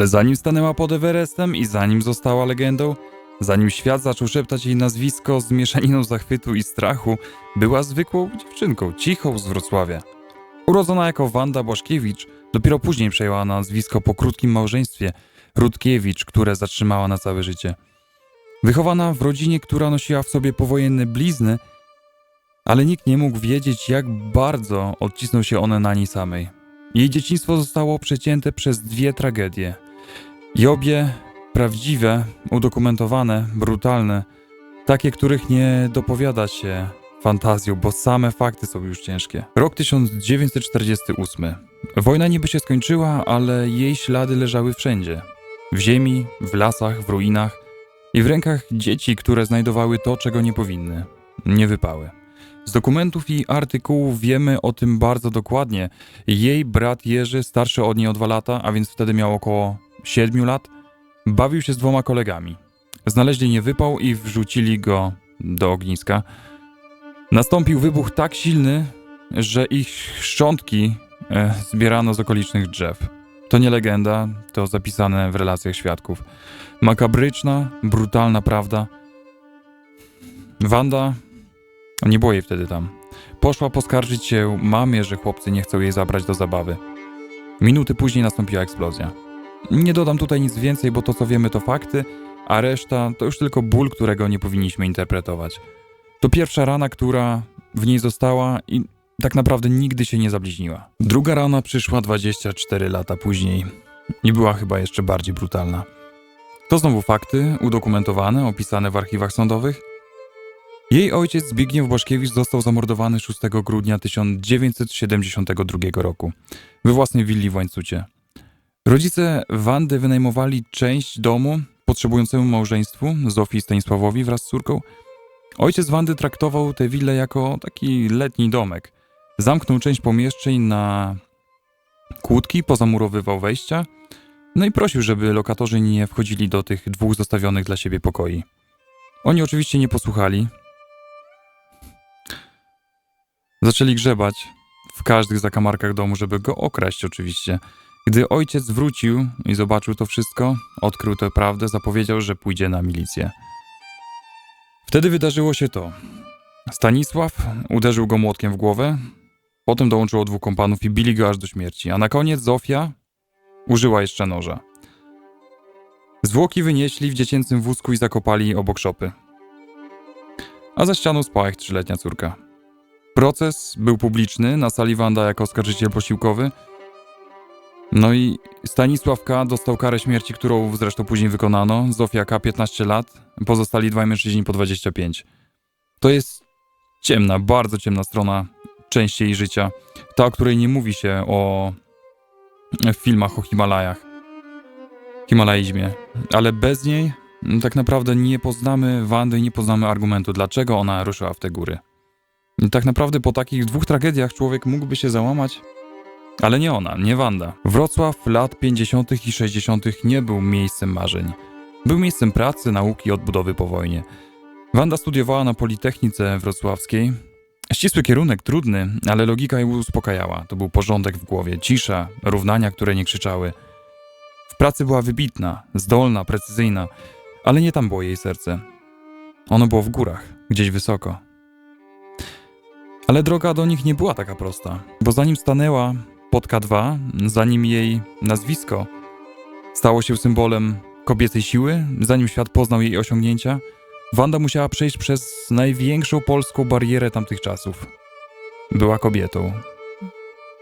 Ale zanim stanęła pod Everestem i zanim została legendą, zanim świat zaczął szeptać jej nazwisko z mieszaniną zachwytu i strachu, była zwykłą dziewczynką, cichą z Wrocławia. Urodzona jako Wanda Błaszkiewicz, dopiero później przejęła nazwisko po krótkim małżeństwie Rutkiewicz, które zatrzymała na całe życie. Wychowana w rodzinie, która nosiła w sobie powojenne blizny, ale nikt nie mógł wiedzieć, jak bardzo odcisnął się one na niej samej. Jej dzieciństwo zostało przecięte przez dwie tragedie. I obie prawdziwe, udokumentowane, brutalne, takie, których nie dopowiada się fantazją, bo same fakty są już ciężkie. Rok 1948. Wojna niby się skończyła, ale jej ślady leżały wszędzie. W ziemi, w lasach, w ruinach i w rękach dzieci, które znajdowały to, czego nie powinny. Nie wypały. Z dokumentów i artykułów wiemy o tym bardzo dokładnie. Jej brat Jerzy, starszy od niej o dwa lata, a więc wtedy miał około 7 lat, bawił się z dwoma kolegami. Znaleźli niewypał i wrzucili go do ogniska. Nastąpił wybuch tak silny, że ich szczątki e, zbierano z okolicznych drzew. To nie legenda, to zapisane w relacjach świadków. Makabryczna, brutalna prawda. Wanda, nie było jej wtedy tam, poszła poskarżyć się mamie, że chłopcy nie chcą jej zabrać do zabawy. Minuty później nastąpiła eksplozja. Nie dodam tutaj nic więcej, bo to co wiemy to fakty, a reszta to już tylko ból, którego nie powinniśmy interpretować. To pierwsza rana, która w niej została i tak naprawdę nigdy się nie zabliźniła. Druga rana przyszła 24 lata później i była chyba jeszcze bardziej brutalna. To znowu fakty, udokumentowane, opisane w archiwach sądowych. Jej ojciec Zbigniew Błaszkiewicz został zamordowany 6 grudnia 1972 roku we własnej willi w Łańcucie. Rodzice Wandy wynajmowali część domu potrzebującemu małżeństwu, Zofii Stanisławowi wraz z córką. Ojciec Wandy traktował tę willę jako taki letni domek. Zamknął część pomieszczeń na kłódki, pozamurowywał wejścia, no i prosił, żeby lokatorzy nie wchodzili do tych dwóch zostawionych dla siebie pokoi. Oni oczywiście nie posłuchali. Zaczęli grzebać w każdych zakamarkach domu, żeby go okraść oczywiście. Gdy ojciec wrócił i zobaczył to wszystko, odkrył tę prawdę, zapowiedział, że pójdzie na milicję. Wtedy wydarzyło się to. Stanisław uderzył go młotkiem w głowę, potem dołączyło dwóch kompanów i bili go aż do śmierci, a na koniec Zofia użyła jeszcze noża. Zwłoki wynieśli w dziecięcym wózku i zakopali obok szopy. A za ścianą spała ich trzyletnia córka. Proces był publiczny, na sali Wanda jako oskarżyciel posiłkowy. No i Stanisław K. dostał karę śmierci, którą zresztą później wykonano. Zofia K. 15 lat, pozostali dwaj mężczyźni po 25. To jest ciemna, bardzo ciemna strona części jej życia. Ta, o której nie mówi się o w filmach o Himalajach. Himalaizmie. Ale bez niej mm, tak naprawdę nie poznamy Wandy i nie poznamy argumentu, dlaczego ona ruszyła w te góry. I tak naprawdę po takich dwóch tragediach człowiek mógłby się załamać, ale nie ona, nie Wanda. Wrocław lat 50. i 60. nie był miejscem marzeń. Był miejscem pracy, nauki, odbudowy po wojnie. Wanda studiowała na Politechnice Wrocławskiej. Ścisły kierunek, trudny, ale logika ją uspokajała. To był porządek w głowie, cisza, równania, które nie krzyczały. W pracy była wybitna, zdolna, precyzyjna, ale nie tam było jej serce. Ono było w górach, gdzieś wysoko. Ale droga do nich nie była taka prosta, bo zanim stanęła pod K2, zanim jej nazwisko stało się symbolem kobiecej siły, zanim świat poznał jej osiągnięcia, Wanda musiała przejść przez największą polską barierę tamtych czasów. Była kobietą.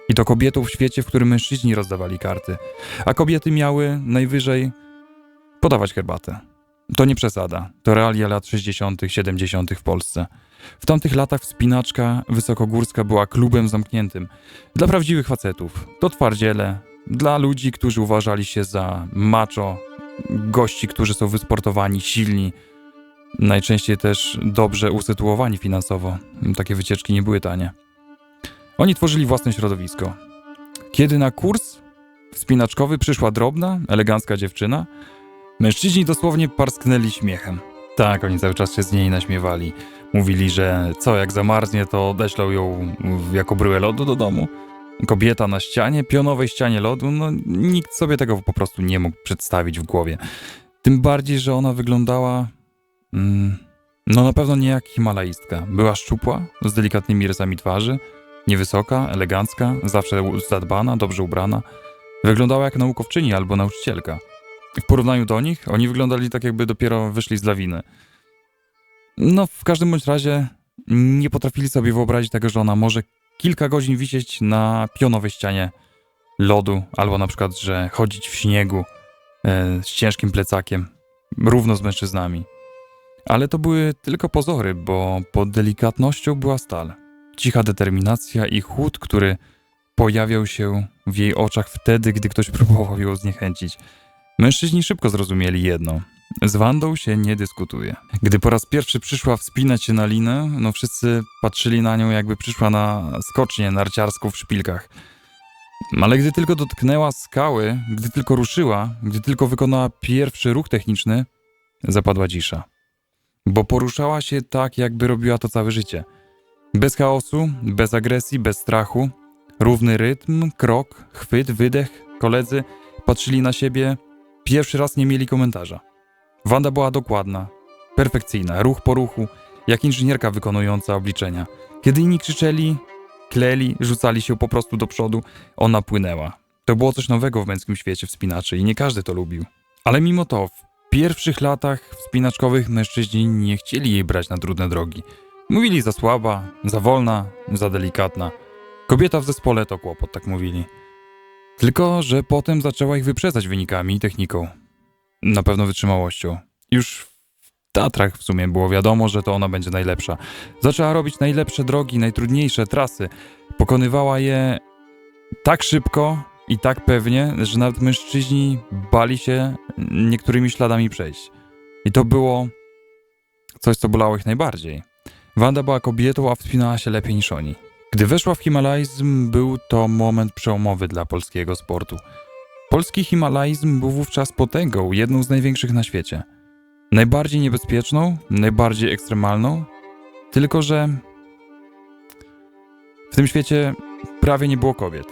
I to kobietą w świecie, w którym mężczyźni rozdawali karty, a kobiety miały najwyżej podawać herbatę. To nie przesada, to realia lat 60., 70. w Polsce. W tamtych latach wspinaczka wysokogórska była klubem zamkniętym dla prawdziwych facetów. To twardziele, dla ludzi, którzy uważali się za macho, gości, którzy są wysportowani, silni, najczęściej też dobrze usytuowani finansowo. Takie wycieczki nie były tanie. Oni tworzyli własne środowisko. Kiedy na kurs wspinaczkowy przyszła drobna, elegancka dziewczyna, mężczyźni dosłownie parsknęli śmiechem. Tak, oni cały czas się z niej naśmiewali. Mówili, że co, jak zamarznie, to odeślą ją jako bryłę lodu do domu. kobieta na ścianie, pionowej ścianie lodu, no nikt sobie tego po prostu nie mógł przedstawić w głowie. Tym bardziej, że ona wyglądała. Mm, no na pewno nie jak himalaistka. Była szczupła, z delikatnymi rysami twarzy, niewysoka, elegancka, zawsze zadbana, dobrze ubrana. Wyglądała jak naukowczyni albo nauczycielka. W porównaniu do nich, oni wyglądali tak, jakby dopiero wyszli z lawiny. No, w każdym bądź razie nie potrafili sobie wyobrazić tego, że ona może kilka godzin wisieć na pionowej ścianie lodu, albo na przykład, że chodzić w śniegu e, z ciężkim plecakiem, równo z mężczyznami. Ale to były tylko pozory, bo pod delikatnością była stal. Cicha determinacja i chłód, który pojawiał się w jej oczach wtedy, gdy ktoś próbował ją zniechęcić. Mężczyźni szybko zrozumieli jedno. Z Wandą się nie dyskutuje. Gdy po raz pierwszy przyszła wspinać się na linę, no wszyscy patrzyli na nią, jakby przyszła na skocznię narciarską w szpilkach. Ale gdy tylko dotknęła skały, gdy tylko ruszyła, gdy tylko wykonała pierwszy ruch techniczny, zapadła cisza. Bo poruszała się tak, jakby robiła to całe życie. Bez chaosu, bez agresji, bez strachu. Równy rytm, krok, chwyt, wydech. Koledzy patrzyli na siebie, pierwszy raz nie mieli komentarza. Wanda była dokładna, perfekcyjna, ruch po ruchu, jak inżynierka wykonująca obliczenia. Kiedy inni krzyczeli, kleli, rzucali się po prostu do przodu, ona płynęła. To było coś nowego w męskim świecie wspinaczy i nie każdy to lubił. Ale mimo to, w pierwszych latach wspinaczkowych mężczyźni nie chcieli jej brać na trudne drogi. Mówili za słaba, za wolna, za delikatna. Kobieta w zespole to kłopot, tak mówili. Tylko, że potem zaczęła ich wyprzedzać wynikami i techniką. Na pewno wytrzymałością. Już w Tatrach w sumie było wiadomo, że to ona będzie najlepsza. Zaczęła robić najlepsze drogi, najtrudniejsze trasy. Pokonywała je tak szybko i tak pewnie, że nawet mężczyźni bali się niektórymi śladami przejść. I to było coś, co bolało ich najbardziej. Wanda była kobietą, a wspinała się lepiej niż oni. Gdy weszła w himalaizm, był to moment przełomowy dla polskiego sportu. Polski himalaizm był wówczas potęgą, jedną z największych na świecie. Najbardziej niebezpieczną, najbardziej ekstremalną, tylko że w tym świecie prawie nie było kobiet.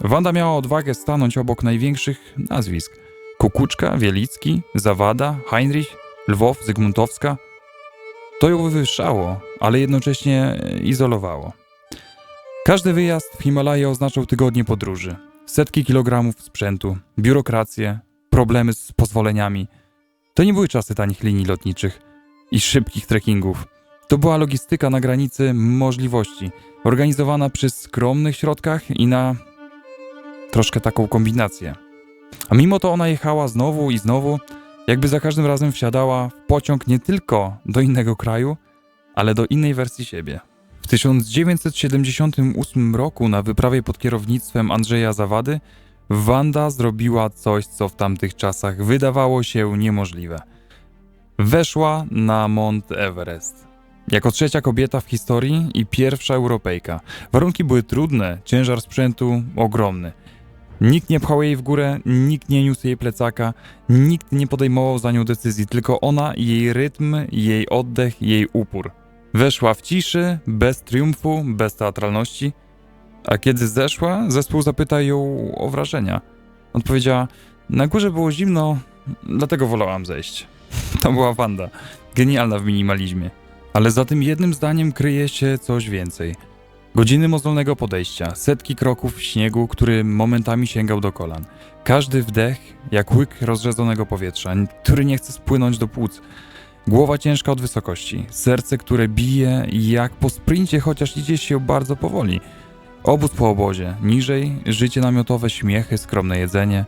Wanda miała odwagę stanąć obok największych nazwisk: Kukuczka, Wielicki, Zawada, Heinrich, Lwow, Zygmuntowska. To ją wywyższało, ale jednocześnie izolowało. Każdy wyjazd w Himalaje oznaczał tygodnie podróży, setki kilogramów sprzętu, biurokrację, problemy z pozwoleniami. To nie były czasy tanich linii lotniczych i szybkich trekkingów. To była logistyka na granicy możliwości, organizowana przy skromnych środkach i na troszkę taką kombinację. A mimo to ona jechała znowu i znowu, jakby za każdym razem wsiadała w pociąg nie tylko do innego kraju, ale do innej wersji siebie. W 1978 roku na wyprawie pod kierownictwem Andrzeja Zawady Wanda zrobiła coś, co w tamtych czasach wydawało się niemożliwe. Weszła na Mont Everest. Jako trzecia kobieta w historii i pierwsza Europejka. Warunki były trudne, ciężar sprzętu ogromny. Nikt nie pchał jej w górę, nikt nie niósł jej plecaka, nikt nie podejmował za nią decyzji, tylko ona, jej rytm, jej oddech, jej upór. Weszła w ciszy, bez triumfu, bez teatralności. A kiedy zeszła, zespół zapytał ją o wrażenia. Odpowiedziała: Na górze było zimno, dlatego wolałam zejść. To była Wanda, genialna w minimalizmie. Ale za tym jednym zdaniem kryje się coś więcej. Godziny mozolnego podejścia, setki kroków śniegu, który momentami sięgał do kolan. Każdy wdech jak łyk rozrzedzonego powietrza, który nie chce spłynąć do płuc. Głowa ciężka od wysokości, serce, które bije jak po sprincie, chociaż idzie się bardzo powoli. Obóz po obozie, niżej życie namiotowe, śmiechy, skromne jedzenie,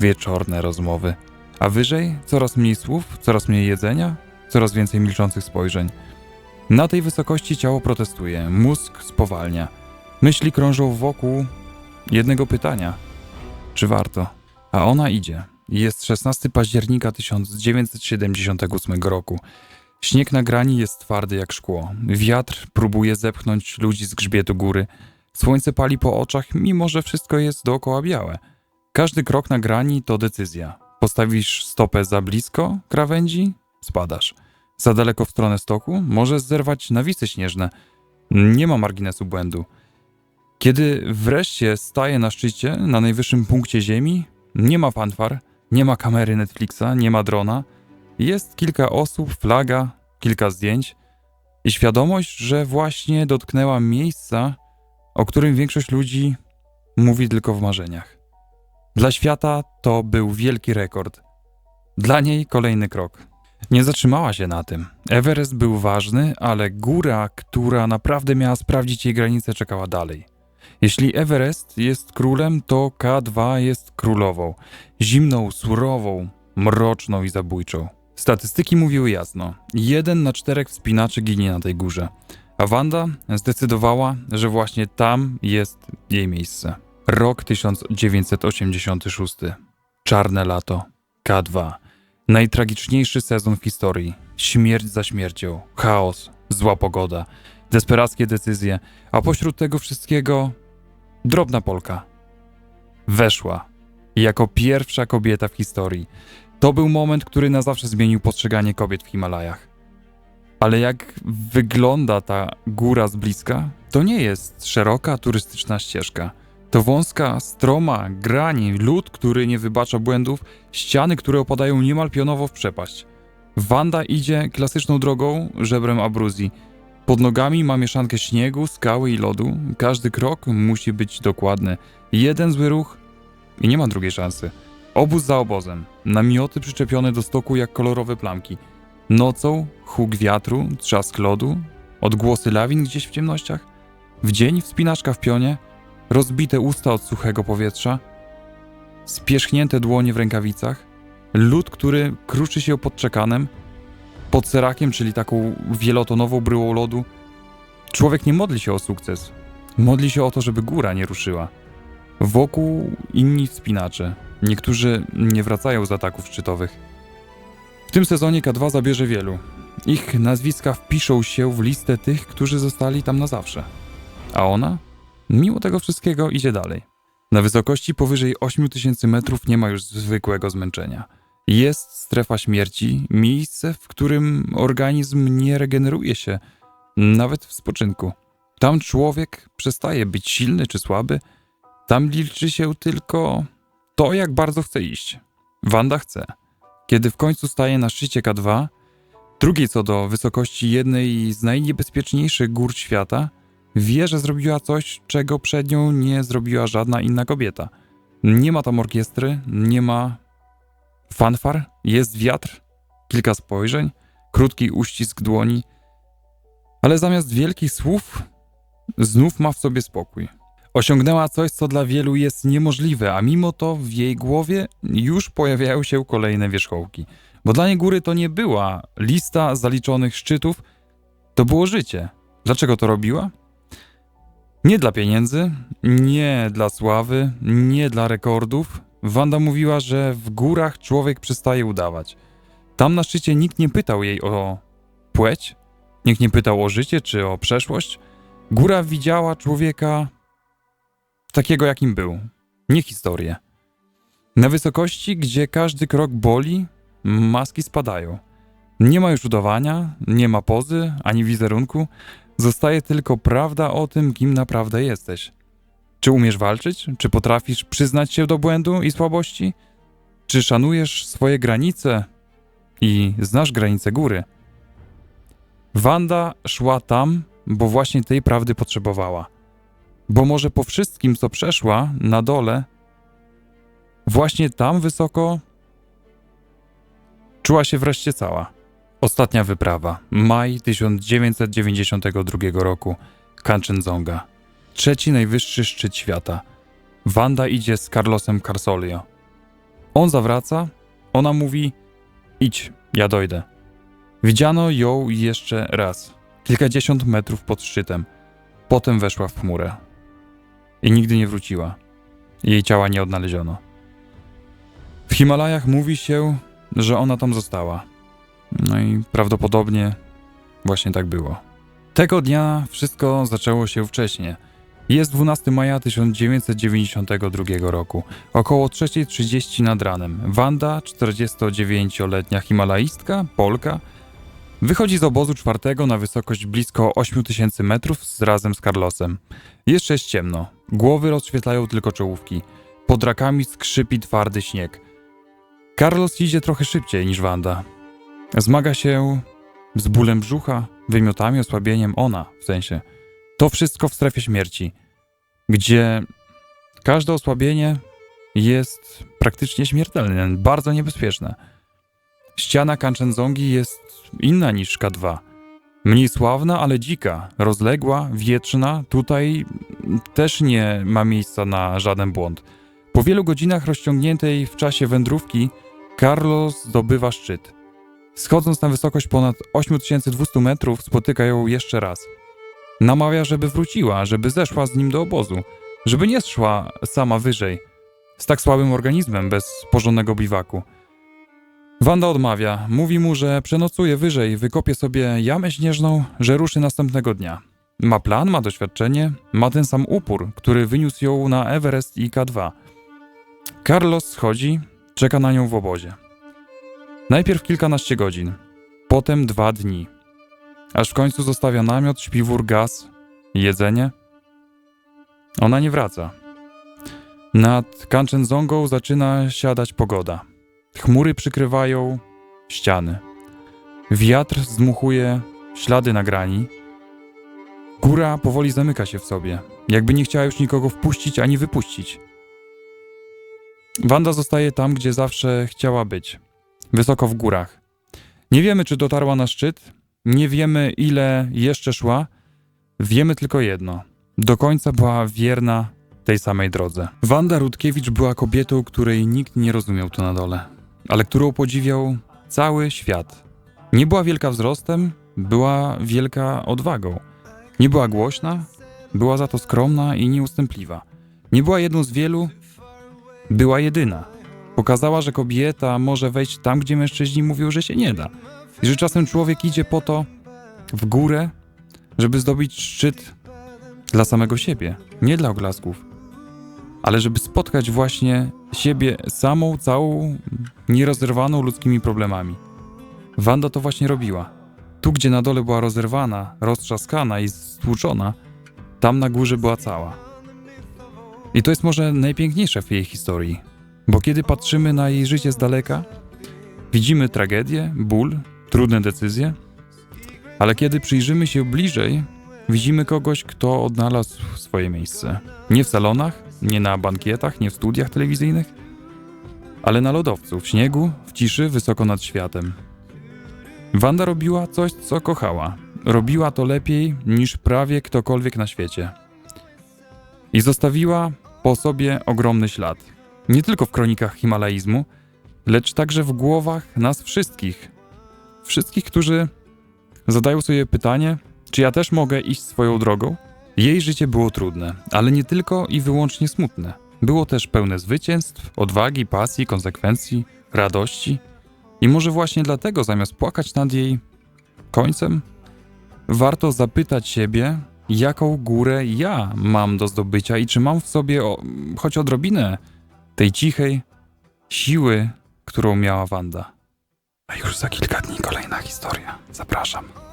wieczorne rozmowy. A wyżej coraz mniej słów, coraz mniej jedzenia, coraz więcej milczących spojrzeń. Na tej wysokości ciało protestuje, mózg spowalnia. Myśli krążą wokół jednego pytania: czy warto? A ona idzie. Jest 16 października 1978 roku. Śnieg na grani jest twardy jak szkło. Wiatr próbuje zepchnąć ludzi z grzbietu góry. Słońce pali po oczach, mimo że wszystko jest dookoła białe. Każdy krok na grani to decyzja. Postawisz stopę za blisko krawędzi, spadasz. Za daleko w stronę stoku możesz zerwać nawisy śnieżne. Nie ma marginesu błędu. Kiedy wreszcie staje na szczycie, na najwyższym punkcie Ziemi, nie ma fanfar, nie ma kamery Netflixa, nie ma drona. Jest kilka osób, flaga, kilka zdjęć i świadomość, że właśnie dotknęła miejsca, o którym większość ludzi mówi tylko w marzeniach. Dla świata to był wielki rekord. Dla niej kolejny krok. Nie zatrzymała się na tym. Everest był ważny, ale góra, która naprawdę miała sprawdzić jej granice, czekała dalej. Jeśli Everest jest królem, to K2 jest królową. Zimną, surową, mroczną i zabójczą. Statystyki mówiły jasno. Jeden na czterech wspinaczy ginie na tej górze. A Wanda zdecydowała, że właśnie tam jest jej miejsce. Rok 1986. Czarne lato. K2. Najtragiczniejszy sezon w historii. Śmierć za śmiercią. Chaos. Zła pogoda. Desperackie decyzje. A pośród tego wszystkiego drobna Polka. Weszła. Jako pierwsza kobieta w historii. To był moment, który na zawsze zmienił postrzeganie kobiet w Himalajach. Ale jak wygląda ta góra z bliska, to nie jest szeroka turystyczna ścieżka. To wąska, stroma, grani, lód, który nie wybacza błędów, ściany, które opadają niemal pionowo w przepaść. Wanda idzie klasyczną drogą, żebrem abruzji. Pod nogami ma mieszankę śniegu, skały i lodu. Każdy krok musi być dokładny. Jeden zły ruch i nie ma drugiej szansy. Obóz za obozem. Namioty przyczepione do stoku jak kolorowe plamki. Nocą huk wiatru, trzask lodu, odgłosy lawin gdzieś w ciemnościach. W dzień wspinaczka w pionie, rozbite usta od suchego powietrza, spierzchnięte dłonie w rękawicach, lód, który kruszy się pod czekanem, pod serakiem, czyli taką wielotonową bryłą lodu. Człowiek nie modli się o sukces. Modli się o to, żeby góra nie ruszyła. Wokół inni wspinacze. Niektórzy nie wracają z ataków szczytowych. W tym sezonie K2 zabierze wielu. Ich nazwiska wpiszą się w listę tych, którzy zostali tam na zawsze. A ona, mimo tego wszystkiego, idzie dalej. Na wysokości powyżej 8000 metrów nie ma już zwykłego zmęczenia. Jest strefa śmierci, miejsce, w którym organizm nie regeneruje się, nawet w spoczynku. Tam człowiek przestaje być silny czy słaby, tam liczy się tylko to, jak bardzo chce iść. Wanda chce. Kiedy w końcu staje na szczycie K2, drugiej co do wysokości jednej z najniebezpieczniejszych gór świata, wie, że zrobiła coś, czego przed nią nie zrobiła żadna inna kobieta. Nie ma tam orkiestry, nie ma fanfar, jest wiatr, kilka spojrzeń, krótki uścisk dłoni, ale zamiast wielkich słów, znów ma w sobie spokój. Osiągnęła coś, co dla wielu jest niemożliwe, a mimo to w jej głowie już pojawiają się kolejne wierzchołki. Bo dla niej góry to nie była lista zaliczonych szczytów, to było życie. Dlaczego to robiła? Nie dla pieniędzy, nie dla sławy, nie dla rekordów. Wanda mówiła, że w górach człowiek przestaje udawać. Tam na szczycie nikt nie pytał jej o płeć, nikt nie pytał o życie czy o przeszłość. Góra widziała człowieka takiego, jakim był, nie historię. Na wysokości, gdzie każdy krok boli, maski spadają. Nie ma już udawania, nie ma pozy ani wizerunku, zostaje tylko prawda o tym, kim naprawdę jesteś. Czy umiesz walczyć? Czy potrafisz przyznać się do błędu i słabości? Czy szanujesz swoje granice i znasz granice góry? Wanda szła tam, bo właśnie tej prawdy potrzebowała. Bo może po wszystkim, co przeszła na dole, właśnie tam wysoko czuła się wreszcie cała. Ostatnia wyprawa. Maj 1992 roku. Kanchenjunga. Trzeci najwyższy szczyt świata. Wanda idzie z Carlosem Carsolio. On zawraca, ona mówi: Idź, ja dojdę. Widziano ją jeszcze raz, kilkadziesiąt metrów pod szczytem. Potem weszła w chmurę. I nigdy nie wróciła. Jej ciała nie odnaleziono. W Himalajach mówi się, że ona tam została. No i prawdopodobnie właśnie tak było. Tego dnia wszystko zaczęło się wcześniej. Jest 12 maja 1992 roku. Około 3.30 nad ranem. Wanda, 49-letnia himalaistka, Polka, Wychodzi z obozu czwartego na wysokość blisko 8000 metrów z, razem z Carlosem. Jeszcze jest ciemno. Głowy rozświetlają tylko czołówki. Pod rakami skrzypi twardy śnieg. Carlos idzie trochę szybciej niż Wanda. Zmaga się z bólem brzucha, wymiotami, osłabieniem ona, w sensie. To wszystko w strefie śmierci, gdzie każde osłabienie jest praktycznie śmiertelne, bardzo niebezpieczne. Ściana Kanczenzongi jest inna niż K2. Mniej sławna, ale dzika, rozległa, wietrzna. Tutaj też nie ma miejsca na żaden błąd. Po wielu godzinach rozciągniętej w czasie wędrówki, Carlos zdobywa szczyt. Schodząc na wysokość ponad 8200 metrów, spotyka ją jeszcze raz. Namawia, żeby wróciła, żeby zeszła z nim do obozu, żeby nie szła sama wyżej, z tak słabym organizmem, bez porządnego biwaku. Wanda odmawia, mówi mu, że przenocuje wyżej, wykopie sobie jamę śnieżną, że ruszy następnego dnia. Ma plan, ma doświadczenie, ma ten sam upór, który wyniósł ją na Everest i K2. Carlos schodzi, czeka na nią w obozie. Najpierw kilkanaście godzin, potem dwa dni. Aż w końcu zostawia namiot, śpiwór, gaz, jedzenie. Ona nie wraca. Nad Kanczenzongą zaczyna siadać pogoda. Chmury przykrywają ściany. Wiatr zdmuchuje ślady na grani. Góra powoli zamyka się w sobie, jakby nie chciała już nikogo wpuścić ani wypuścić. Wanda zostaje tam, gdzie zawsze chciała być wysoko w górach. Nie wiemy, czy dotarła na szczyt, nie wiemy, ile jeszcze szła. Wiemy tylko jedno: do końca była wierna tej samej drodze. Wanda Rutkiewicz była kobietą, której nikt nie rozumiał tu na dole, ale którą podziwiał cały świat. Nie była wielka wzrostem, była wielka odwagą. Nie była głośna, była za to skromna i nieustępliwa. Nie była jedną z wielu, była jedyna. Pokazała, że kobieta może wejść tam, gdzie mężczyźni mówią, że się nie da. I że czasem człowiek idzie po to w górę, żeby zdobyć szczyt dla samego siebie, nie dla oglasków, ale żeby spotkać właśnie siebie samą, całą, nierozerwaną ludzkimi problemami. Wanda to właśnie robiła. Tu, gdzie na dole była rozerwana, roztrzaskana i stłuczona, tam na górze była cała. I to jest może najpiękniejsze w jej historii, bo kiedy patrzymy na jej życie z daleka, widzimy tragedię, ból, trudne decyzje, ale kiedy przyjrzymy się bliżej, widzimy kogoś, kto odnalazł swoje miejsce. Nie w salonach, nie na bankietach, nie w studiach telewizyjnych, ale na lodowcu, w śniegu, w ciszy, wysoko nad światem. Wanda robiła coś, co kochała. Robiła to lepiej niż prawie ktokolwiek na świecie. I zostawiła po sobie ogromny ślad. Nie tylko w kronikach himalaizmu, lecz także w głowach nas wszystkich. Wszystkich, którzy zadają sobie pytanie, czy ja też mogę iść swoją drogą? Jej życie było trudne, ale nie tylko i wyłącznie smutne. Było też pełne zwycięstw, odwagi, pasji, konsekwencji, radości. I może właśnie dlatego, zamiast płakać nad jej końcem, warto zapytać siebie, jaką górę ja mam do zdobycia i czy mam w sobie o, choć odrobinę tej cichej siły, którą miała Wanda. A już za kilka dni kolejna historia. Zapraszam.